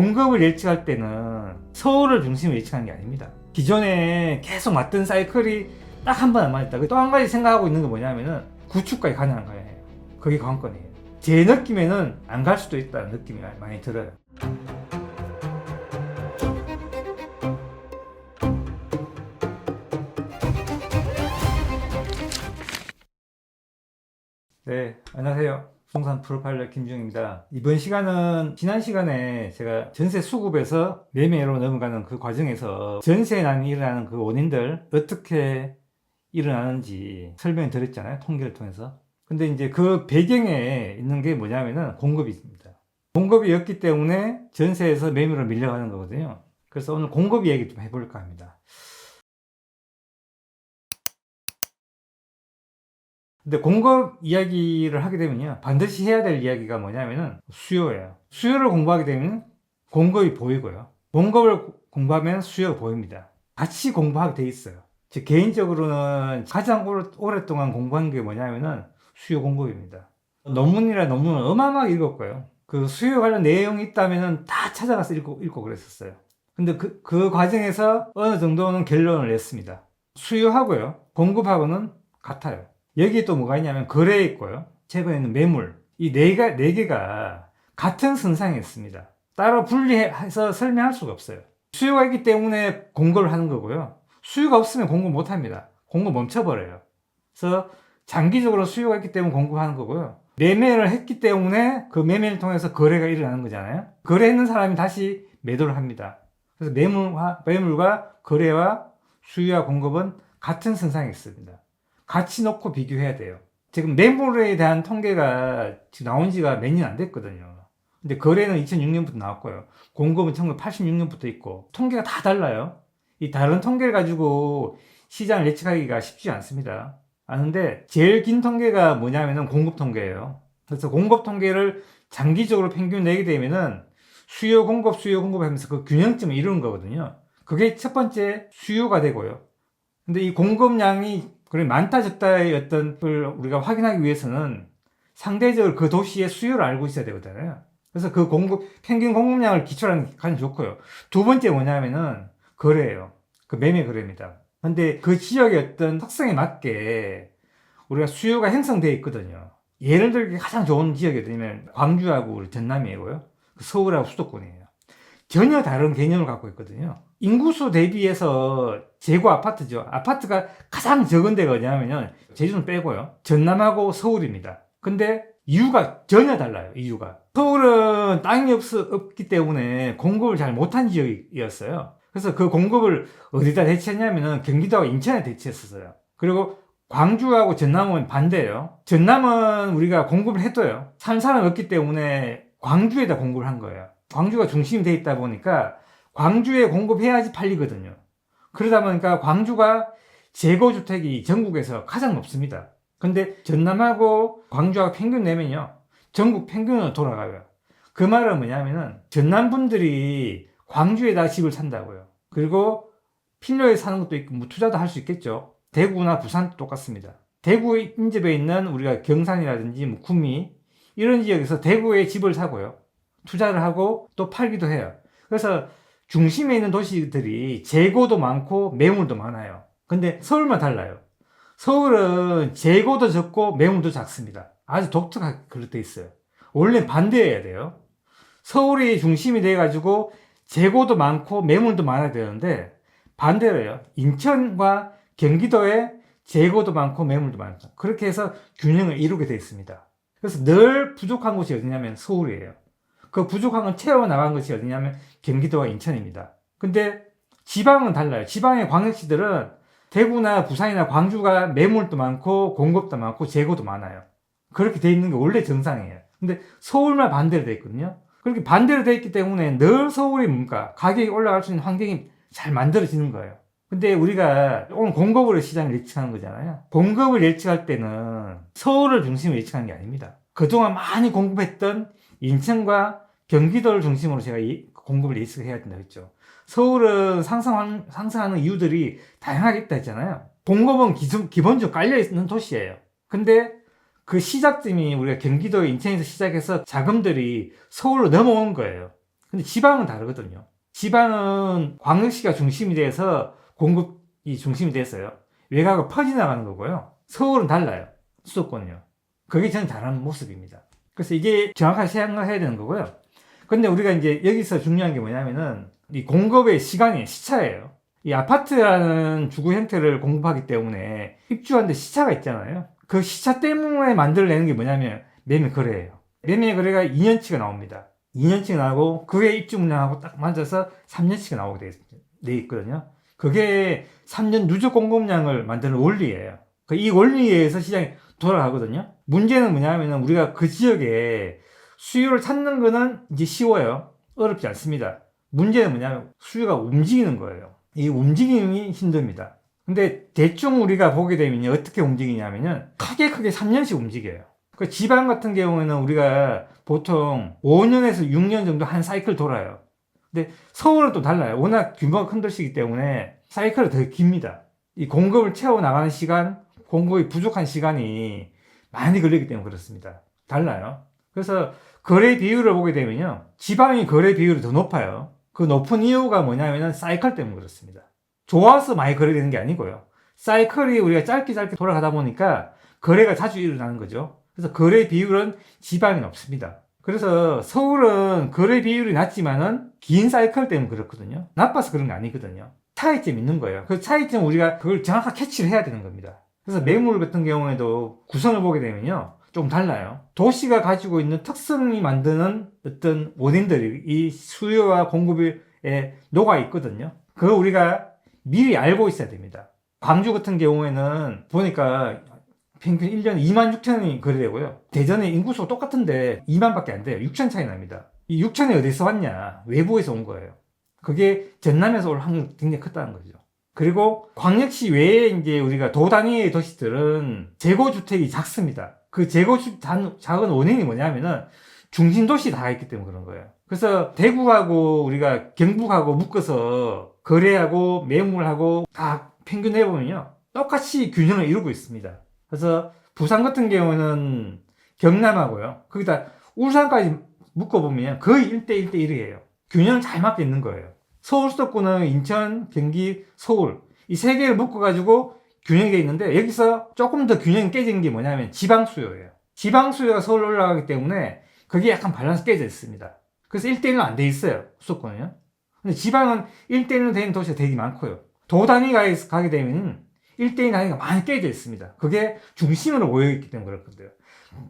공급을 예측할 때는 서울을 중심으로 예측하는 게 아닙니다. 기존에 계속 맞던 사이클이 딱 한번안 맞았다. 또 한 가지 생각하고 있는 게 뭐냐면은 구축까지 가능한가요? 그게 관건이에요. 제 느낌에는 안 갈 수도 있다는 느낌이 많이 들어요. 네, 안녕하세요. 부동산 프로파일러 김중입니다. 이번 시간은 지난 시간에 제가 전세 수급에서 매매로 넘어가는 그 과정에서 전세 난이 일어나는 그 원인들 어떻게 일어나는지 설명을 드렸잖아요. 통계를 통해서. 근데 이제 그 배경에 있는 게 뭐냐면은 공급이 있습니다. 공급이 없기 때문에 전세에서 매매로 밀려가는 거거든요. 그래서 오늘 공급 이야기 좀 해볼까 합니다. 근데 공급 이야기를 하게 되면요. 반드시 해야 될 이야기가 뭐냐면은 수요예요. 수요를 공부하게 되면 공급이 보이고요. 공급을 공부하면 수요가 보입니다. 같이 공부하게 돼 있어요. 제 개인적으로는 가장 오랫동안 공부한 게 뭐냐면은 수요 공급입니다. 논문이라 논문을 어마어마하게 읽었고요. 그 수요 관련 내용이 있다면은 다 찾아가서 읽고, 읽고 그랬었어요. 근데 그, 그 과정에서 어느 정도는 결론을 냈습니다. 수요하고요. 공급하고는 같아요. 여기에 또 뭐가 있냐면 거래에 있고요. 최근에는 매물. 이 네 개, 네 개가 같은 선상에 있습니다. 따로 분리해서 설명할 수가 없어요. 수요가 있기 때문에 공급을 하는 거고요. 수요가 없으면 공급 못 합니다. 공급 멈춰버려요. 그래서 장기적으로 수요가 있기 때문에 공급하는 거고요. 매매를 했기 때문에 그 매매를 통해서 거래가 일어나는 거잖아요. 거래했는 사람이 다시 매도를 합니다. 그래서 매물과, 매물과 거래와 수요와 공급은 같은 선상에 있습니다. 같이 놓고 비교해야 돼요. 지금 매물에 대한 통계가 지금 나온 지가 몇 년 안 됐거든요. 근데 거래는 2006년부터 나왔고요. 공급은 1986년부터 있고, 통계가 다 달라요. 이 다른 통계를 가지고 시장을 예측하기가 쉽지 않습니다. 아는데, 제일 긴 통계가 뭐냐면은 공급 통계예요. 그래서 공급 통계를 장기적으로 평균 내게 되면은 수요 공급, 수요 공급 하면서 그 균형점을 이루는 거거든요. 그게 첫 번째 수요가 되고요. 근데 이 공급량이 그래 많다 적다의 어떤 걸 우리가 확인하기 위해서는 상대적으로 그 도시의 수요를 알고 있어야 되거든요. 그래서 그 공급 평균 공급량을 기초로 하는 게 가장 좋고요. 두 번째 뭐냐면은 거래예요. 그 매매 거래입니다. 근데 그 지역의 어떤 특성에 맞게 우리가 수요가 형성되어 있거든요. 예를 들기 가장 좋은 지역이 어디냐면 광주하고 전남이고요. 그 서울하고 수도권이에요. 전혀 다른 개념을 갖고 있거든요. 인구수 대비해서 재고 아파트죠. 아파트가 가장 적은 데가 어디냐면요. 제주는 빼고요. 전남하고 서울입니다. 근데 이유가 전혀 달라요. 이유가. 서울은 땅이 없, 없기 때문에 공급을 잘 못한 지역이었어요. 그래서 그 공급을 어디다 대체했냐면은 경기도와 인천에 대체했었어요. 그리고 광주하고 전남은 반대예요. 전남은 우리가 공급을 해도요. 산 사람 없기 때문에 광주에다 공급을 한 거예요. 광주가 중심이 돼 있다 보니까 광주에 공급해야지 팔리거든요. 그러다 보니까 광주가 재고 주택이 전국에서 가장 높습니다. 근데 전남하고 광주하고 평균 내면요. 전국 평균으로 돌아가요. 그 말은 뭐냐면은 전남 분들이 광주에다 집을 산다고요. 그리고 필요에 사는 것도 있고 뭐 투자도 할 수 있겠죠. 대구나 부산도 똑같습니다. 대구 인접에 있는 우리가 경산이라든지 뭐 구미 이런 지역에서 대구에 집을 사고요. 투자를 하고 또 팔기도 해요. 그래서 중심에 있는 도시들이 재고도 많고 매물도 많아요. 근데 서울만 달라요. 서울은 재고도 적고 매물도 작습니다. 아주 독특하게 그렇게 돼 있어요. 원래 반대해야 돼요. 서울이 중심이 돼가지고 재고도 많고 매물도 많아야 되는데 반대로 해요. 인천과 경기도에 재고도 많고 매물도 많다. 그렇게 해서 균형을 이루게 돼 있습니다. 그래서 늘 부족한 곳이 어디냐면 서울이에요. 그 부족한 걸 채워 나간 것이 어디냐면 경기도와 인천입니다. 근데 지방은 달라요. 지방의 광역시들은 대구나 부산이나 광주가 매물도 많고 공급도 많고 재고도 많아요. 그렇게 돼 있는 게 원래 정상이에요. 근데 서울만 반대로 돼 있거든요. 그렇게 반대로 돼 있기 때문에 늘 서울이 뭔가 가격이 올라갈 수 있는 환경이 잘 만들어지는 거예요. 근데 우리가 오늘 공급으로 시장을 예측하는 거잖아요. 공급을 예측할 때는 서울을 중심으로 예측하는 게 아닙니다. 그동안 많이 공급했던 인천과 경기도를 중심으로 제가 이 공급을 예측해야 된다 했죠. 서울은 상승, 상승하는 이유들이 다양하게 있다 했잖아요. 공급은 기존, 기본적으로 깔려있는 도시예요. 근데 그 시작점이 우리가 경기도 인천에서 시작해서 자금들이 서울로 넘어온 거예요. 근데 지방은 다르거든요. 지방은 광역시가 중심이 돼서 공급이 중심이 됐어요. 외곽을 퍼져나가는 거고요. 서울은 달라요. 수도권이요. 그게 저는 다른 모습입니다. 그래서 이게 정확하게 생각해야 되는 거고요. 근데 우리가 이제 여기서 중요한 게 뭐냐면은 이 공급의 시간이 시차예요. 이 아파트라는 주거 형태를 공급하기 때문에 입주하는데 시차가 있잖아요. 그 시차 때문에 만들어내는 게 뭐냐면 매매 거래예요. 매매 거래가 2년치가 나옵니다. 2년치가 나오고 그게 입주 물량하고 딱 맞아서 3년치가 나오게 돼, 있거든요. 그게 3년 누적 공급량을 만드는 원리예요. 그 이 원리에 의해서 시장이 돌아가거든요. 문제는 뭐냐면 우리가 그 지역에 수요를 찾는 거는 이제 쉬워요. 어렵지 않습니다. 문제는 뭐냐면 수요가 움직이는 거예요. 이 움직임이 힘듭니다. 근데 대충 우리가 보게 되면 어떻게 움직이냐면은 크게 크게 3년씩 움직여요. 그 지방 같은 경우에는 우리가 보통 5년에서 6년 정도 한 사이클 돌아요. 근데 서울은 또 달라요. 워낙 규모가 큰 도시이기 때문에 사이클이 더 깁니다. 이 공급을 채워 나가는 시간, 공급이 부족한 시간이 많이 걸리기 때문에 그렇습니다. 달라요. 그래서 거래 비율을 보게 되면요. 지방이 거래 비율이 더 높아요. 그 높은 이유가 뭐냐면은 사이클 때문에 그렇습니다. 좋아서 많이 거래되는 게 아니고요. 사이클이 우리가 짧게 짧게 돌아가다 보니까 거래가 자주 일어나는 거죠. 그래서 거래 비율은 지방이 높습니다. 그래서 서울은 거래 비율이 낮지만은 긴 사이클 때문에 그렇거든요. 나빠서 그런 게 아니거든요. 차이점 있는 거예요. 그 차이점 우리가 그걸 정확하게 캐치를 해야 되는 겁니다. 그래서 매물 같은 경우에도 구성을 보게 되면요. 좀 달라요. 도시가 가지고 있는 특성이 만드는 어떤 원인들이 이 수요와 공급에 녹아 있거든요. 그거 우리가 미리 알고 있어야 됩니다. 광주 같은 경우에는 보니까 평균 1년에 2만 6천이 거래되고요. 대전의 인구수가 똑같은데 2만 밖에 안 돼요. 6천 차이 납니다. 이 6천이 어디서 왔냐? 외부에서 온 거예요. 그게 전남에서 올 확률이 굉장히 컸다는 거죠. 그리고 광역시 외에 이제 우리가 도 단위의 도시들은 재고주택이 작습니다. 그 재고주 작- 작은 원인이 뭐냐면은 중심 도시 다 있기 때문에 그런 거예요. 그래서 대구하고 우리가 경북하고 묶어서 거래하고 매물하고 다 평균 해보면요. 똑같이 균형을 이루고 있습니다. 그래서 부산 같은 경우는 경남하고요. 거기다 울산까지 묶어보면 거의 1대1대 1이에요. 균형을 잘 맞게 있는 거예요. 서울 수도권은 인천, 경기, 서울 이 세 개를 묶어가지고 균형이 돼 있는데 여기서 조금 더 균형이 깨진 게 뭐냐면 지방 수요예요. 지방 수요가 서울로 올라가기 때문에 그게 약간 밸런스 깨져 있습니다. 그래서 1대1로 안 돼 있어요. 수도권은요. 근데 지방은 1대1로 되는 도시가 되게 많고요. 도 단위가 가게 되면 1대1 단위가 많이 깨져 있습니다. 그게 중심으로 모여있기 때문에 그렇거든요.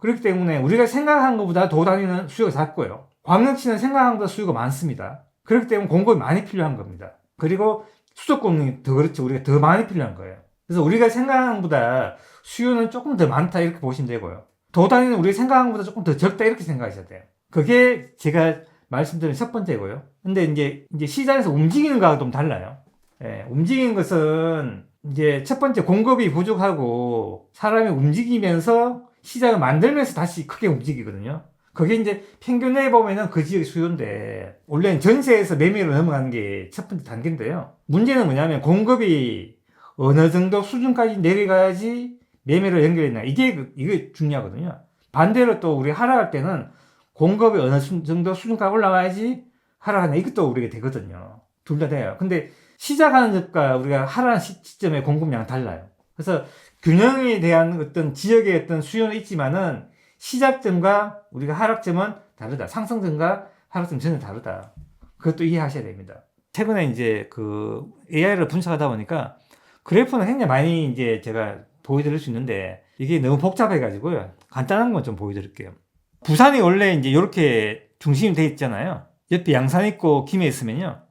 그렇기 때문에 우리가 생각한 것보다 도 단위는 수요가 작고요. 광역시는 생각한 것보다 수요가 많습니다. 그렇기 때문에 공급이 많이 필요한 겁니다. 그리고 수도권이 더 그렇죠. 우리가 더 많이 필요한 거예요. 그래서 우리가 생각한 것보다 수요는 조금 더 많다 이렇게 보시면 되고요. 도 단위는 우리가 생각한 것보다 조금 더 적다 이렇게 생각하셔야 돼요. 그게 제가 말씀드린 첫 번째고요. 근데 이제, 이제 시장에서 움직이는 거하고 좀 달라요. 예, 움직이는 것은 이제 첫 번째 공급이 부족하고 사람이 움직이면서 시장을 만들면서 다시 크게 움직이거든요. 그게 이제 평균에 보면은 그 지역의 수요인데, 원래는 전세에서 매매로 넘어가는 게 첫 번째 단계인데요. 문제는 뭐냐면 공급이 어느 정도 수준까지 내려가야지 매매로 연결했나. 이게, 그- 이게 중요하거든요. 반대로 또 우리 하락할 때는 공급이 어느 수- 정도 수준까지 올라가야지 하락하나. 이것도 우리가 되거든요. 둘 다 돼요. 근데 시작하는 것과 우리가 시- 시점의 공급량은 달라요. 그래서 균형에 대한 어떤 지역의 어떤 수요는 있지만은 시작점과 우리가 하락점은 다르다. 상승점과 하락점 전혀 다르다. 그것도 이해하셔야 됩니다. 최근에 이제 그 AI를 분석하다 보니까 그래프는 굉장히 많이 이제 제가 보여드릴 수 있는데 이게 너무 복잡해가지고요. 간단한 건 좀 보여드릴게요. 부산이 원래 이제 이렇게 중심이 돼 있잖아요. 옆에 양산 있고 김해 있으면요.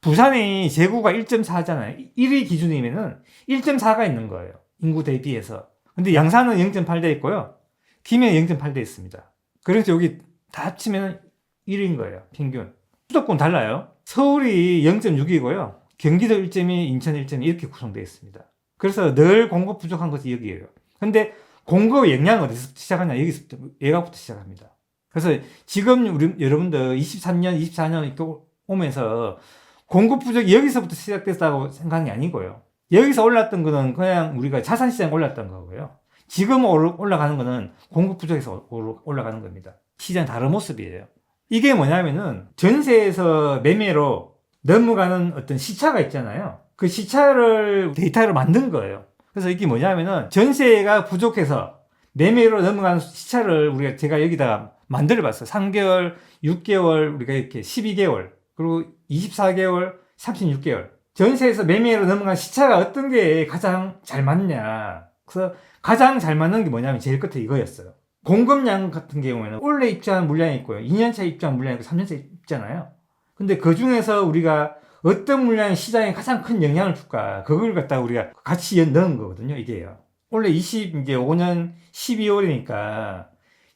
부산이 제구가 1.4잖아요. 1위 기준이면은 1.4가 있는 거예요. 인구 대비해서. 근데 양산은 0.8돼 있고요. 김해 0.8돼 있습니다. 그래서 여기 다 합치면 1위인 거예요. 평균. 수도권 달라요. 서울이 0.6이고요. 경기도 1.2, 인천 1.2 이렇게 구성되어 있습니다. 그래서 늘 공급 부족한 것이 여기에요. 근데 공급의 영향은 어디서 시작하냐? 여기서부터, 외곽부터 시작합니다. 그래서 지금 우리 여러분들 23년, 24년 이렇게 오면서 공급 부족이 여기서부터 시작됐다고 생각한 게 아니고요. 여기서 올랐던 거는 그냥 우리가 자산시장 올랐던 거고요. 지금 올- 올라가는 거는 공급 부족에서 올- 올라가는 겁니다. 시장 다른 모습이에요. 이게 뭐냐면은 전세에서 매매로 넘어가는 어떤 시차가 있잖아요. 그 시차를 데이터로 만든 거예요. 그래서 이게 뭐냐면은 전세가 부족해서 매매로 넘어가는 시차를 우리가 제가 여기다가 만들어 봤어요. 3개월, 6개월, 우리가 이렇게 12개월, 그리고 24개월, 36개월. 전세에서 매매로 넘어간 시차가 어떤 게 가장 잘 맞냐. 그래서 가장 잘 맞는 게 뭐냐면 제일 끝에 이거였어요. 공급량 같은 경우에는 올해 입주한 물량이 있고요. 2년차 입주한 물량이 있고 3년차 있잖아요. 근데 그 중에서 우리가 어떤 물량이 시장에 가장 큰 영향을 줄까? 그걸 갖다가 우리가 같이 연- 넣은 거거든요. 이게요. 원래 20, 이제 5년 12월이니까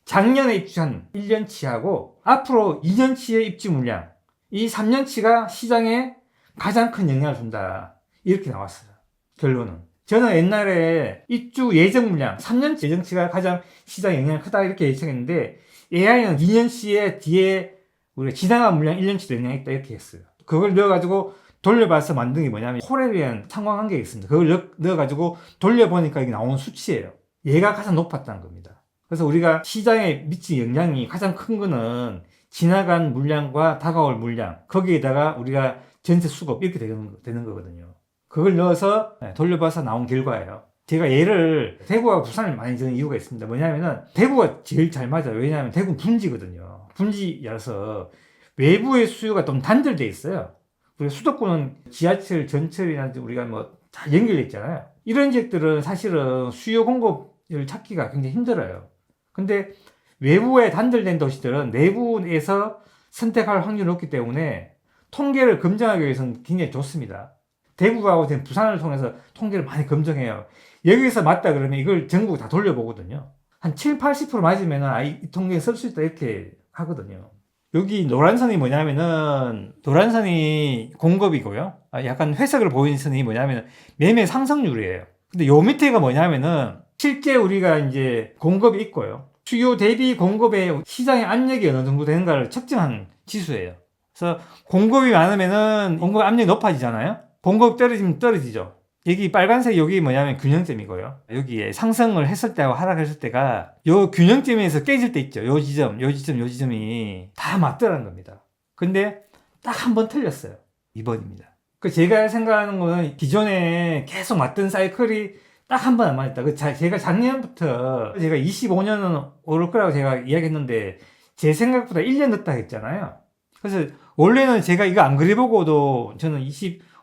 작년에 입주한 1년치하고 앞으로 2년치의 입주 물량, 이 3년치가 시장에 가장 큰 영향을 준다. 이렇게 나왔어요. 결론은. 저는 옛날에 입주 예정 물량, 3년치 예정치가 가장 시장에 영향이 크다 이렇게 예측했는데 AI는 2년치에 뒤에 우리가 지나간 물량 1년치도 영향이 있다 이렇게 했어요. 그걸 넣어가지고 돌려봐서 만든 게 뭐냐면 코렐리안 상관관계 가 있습니다. 그걸 넣, 넣어가지고 돌려보니까 이게 나오는 수치예요. 얘가 가장 높았다는 겁니다. 그래서 우리가 시장에 미친 영향이 가장 큰 거는 지나간 물량과 다가올 물량 거기에다가 우리가 전체 수급 이렇게 되는, 거- 되는 거거든요. 그걸 넣어서 네, 돌려봐서 나온 결과예요. 제가 얘를 대구와 부산을 많이 드는 이유가 있습니다. 뭐냐면은 대구가 제일 잘 맞아요. 왜냐하면 대구는 분지거든요. 분지라서 외부의 수요가 좀 단절돼 있어요. 우리 수도권은 지하철, 전철이나 우리가 뭐 다 연결돼 있잖아요. 이런 지역들은 사실은 수요 공급을 찾기가 굉장히 힘들어요. 근데 외부에 단절된 도시들은 내부에서 선택할 확률이 높기 때문에 통계를 검증하기 위해서는 굉장히 좋습니다. 대구하고 지금 부산을 통해서 통계를 많이 검증해요. 여기서 맞다 그러면 이걸 전국 다 돌려보거든요. 한 7, 80% 맞으면 아, 이 통계에 쓸 수 있다 이렇게 하거든요. 여기 노란 선이 뭐냐면은 노란 선이 공급이고요. 아, 약간 회색을 보이는 선이 뭐냐면 매매 상승률이에요. 근데 요 밑에가 뭐냐면은 실제 우리가 이제 공급이 있고요. 수요 대비 공급의 시장의 압력이 어느 정도 되는가를 측정한 지수예요. 그래서 공급이 많으면은 공급 압력이 높아지잖아요. 공급 떨어지면 떨어지죠. 여기 빨간색 여기 뭐냐면 균형점이고요. 여기에 상승을 했을 때하고 하락했을 때가 요 균형점에서 깨질 때 있죠. 요 지점, 요 지점, 요 지점이 다 맞더라는 겁니다. 근데 딱 한 번 틀렸어요. 2번입니다. 그 제가 생각하는 거는 기존에 계속 맞던 사이클이 딱 한 번 안 맞았다. 그 자- 제가 작년부터 제가 25년은 오를 거라고 제가 이야기했는데 제 생각보다 1년 늦다 했잖아요. 그래서 원래는 제가 이거 안 그려보고도 저는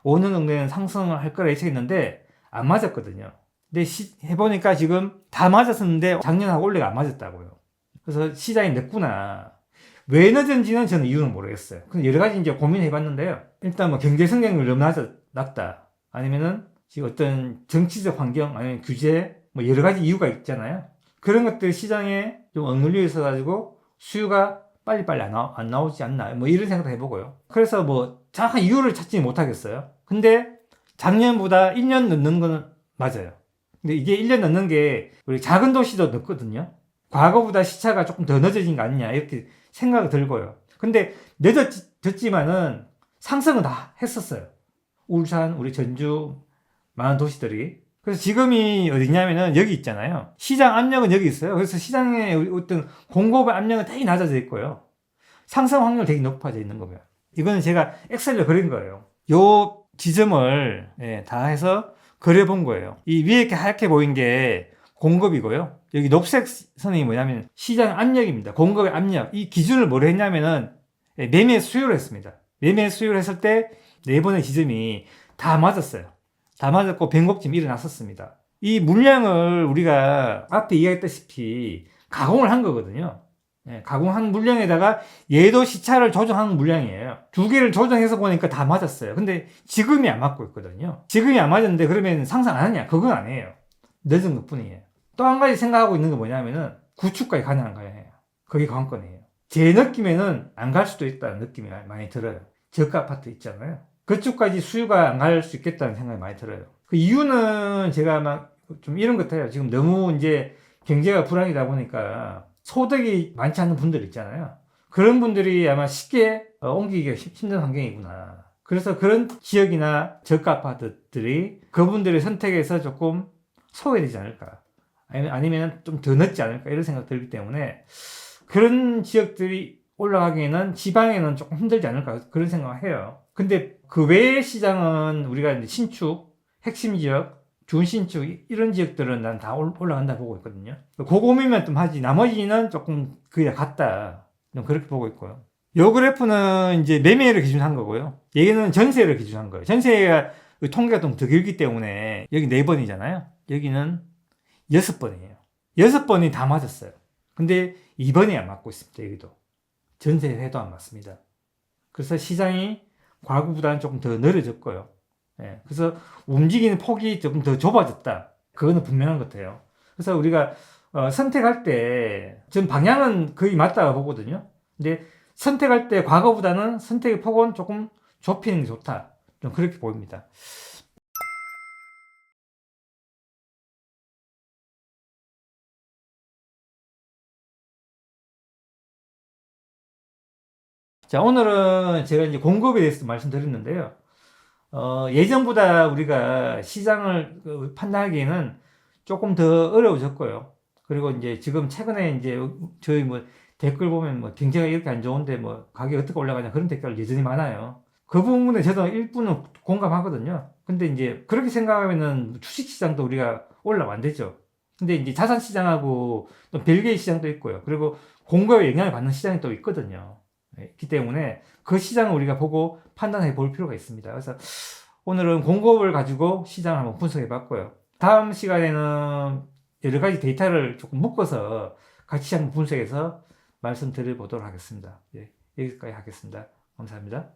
25년 정도는 상승을 할 거라 예측했는데 안 맞았거든요. 근데 시- 해보니까 지금 다 맞았었는데 작년하고 올해가 안 맞았다고요. 그래서 시장이 늦구나. 왜 늦은지는 저는 이유는 모르겠어요. 근데 여러 가지 이제 고민해봤는데요. 일단 뭐 경제 성장률 너무 낮, 낮다. 아니면은 지금 어떤 정치적 환경, 아니면 규제, 뭐 여러 가지 이유가 있잖아요. 그런 것들 시장에 좀 억눌려 있어가지고 수요가 빨리빨리 안, 나, 안 나오지 않나. 뭐 이런 생각도 해보고요. 그래서 뭐 정확한 이유를 찾지 못하겠어요. 근데 작년보다 1년 늦는 거는 맞아요. 근데 이게 1년 늦는 게 우리 작은 도시도 늦거든요. 과거보다 시차가 조금 더 늦어진 거 아니냐 이렇게 생각이 들고요. 근데 늦어졌지만은 상승은 다 했었어요. 울산, 우리 전주 많은 도시들이. 그래서 지금이 어디냐면은 여기 있잖아요. 시장 압력은 여기 있어요. 그래서 시장의 어떤 공급의 압력은 되게 낮아져 있고요. 상승 확률 되게 높아져 있는 거고요. 이거는 제가 엑셀로 그린 거예요. 요 지점을 예, 다 해서 그려본 거예요. 이 위에 이렇게 하얗게 보인 게 공급이고요. 여기 녹색 선이 뭐냐면 시장 압력입니다. 공급의 압력. 이 기준을 뭐로 했냐면은 예, 매매 수요를 했습니다. 매매 수요를 했을 때 네 번의 지점이 다 맞았어요. 다 맞았고 변곡점이 일어났었습니다. 이 물량을 우리가 앞에 이야기했다시피 가공을 한 거거든요. 예, 가공한 물량에다가 얘도 시차를 조정한 물량이에요. 두 개를 조정해서 보니까 다 맞았어요. 근데 지금이 안 맞고 있거든요. 지금이 안 맞았는데 그러면 상상 안 하냐? 그건 아니에요. 늦은 것 뿐이에요. 또 한 가지 생각하고 있는 게 뭐냐면은 구축까지 가능한가요? 그게 관건이에요. 제 느낌에는 안 갈 수도 있다는 느낌이 많이 들어요. 저가 아파트 있잖아요. 그쪽까지 수요가 안 갈 수 있겠다는 생각이 많이 들어요. 그 이유는 제가 막좀 이런 것 같아요. 지금 너무 이제 경제가 불안이다 보니까 소득이 많지 않은 분들 있잖아요. 그런 분들이 아마 쉽게 어, 옮기기가 힘- 힘든 환경이구나. 그래서 그런 지역이나 저가 아파트들이 그분들의 선택에서 조금 소외되지 않을까. 아니면 좀 더 늦지 않을까. 이런 생각 들기 때문에 그런 지역들이 올라가기에는 지방에는 조금 힘들지 않을까 그런 생각을 해요. 근데 그 외의 시장은 우리가 신축, 핵심 지역, 준신축 이- 이런 지역들은 난 다 올라간다 보고 있거든요. 고금이면 좀 하지 나머지는 조금 그에 같다. 좀 그렇게 보고 있고요. 요 그래프는 이제 매매를 기준한 거고요. 얘는 전세를 기준한 거예요. 전세가 그 통계가 좀 더 길기 때문에 여기 네 번이잖아요. 여기는 여섯 번이에요. 여섯 번이 다 맞았어요. 근데 2번이 안 맞고 있습니다. 여기도. 전세해도 안 맞습니다. 그래서 시장이 과거보다는 조금 더 늘어졌고요. 예, 그래서 움직이는 폭이 조금 더 좁아졌다. 그거는 분명한 것 같아요. 그래서 우리가 어, 선택할 때, 전 방향은 거의 맞다고 보거든요. 근데 선택할 때 과거보다는 선택의 폭은 조금 좁히는 게 좋다. 좀 그렇게 보입니다. 자, 오늘은 제가 이제 공급에 대해서 말씀드렸는데요. 어, 예전보다 우리가 시장을 그 판단하기에는 조금 더 어려워졌고요. 그리고 이제 지금 최근에 이제 저희 뭐 댓글 보면 뭐 경제가 이렇게 안 좋은데 뭐 가격이 어떻게 올라가냐 그런 댓글 여전히 많아요. 그 부분에 저도 일부는 공감하거든요. 근데 이제 그렇게 생각하면은 주식 시장도 우리가 올라면 안 되죠. 근데 이제 자산 시장하고 또 별개의 시장도 있고요. 그리고 공급에 영향을 받는 시장이 또 있거든요. 네, 있기 때문에 그 시장을 우리가 보고 판단해 볼 필요가 있습니다. 그래서 오늘은 공급을 가지고 시장을 한번 분석해 봤고요. 다음 시간에는 여러 가지 데이터를 조금 묶어서 같이 한번 분석해서 말씀드려 보도록 하겠습니다. 예, 여기까지 하겠습니다. 감사합니다.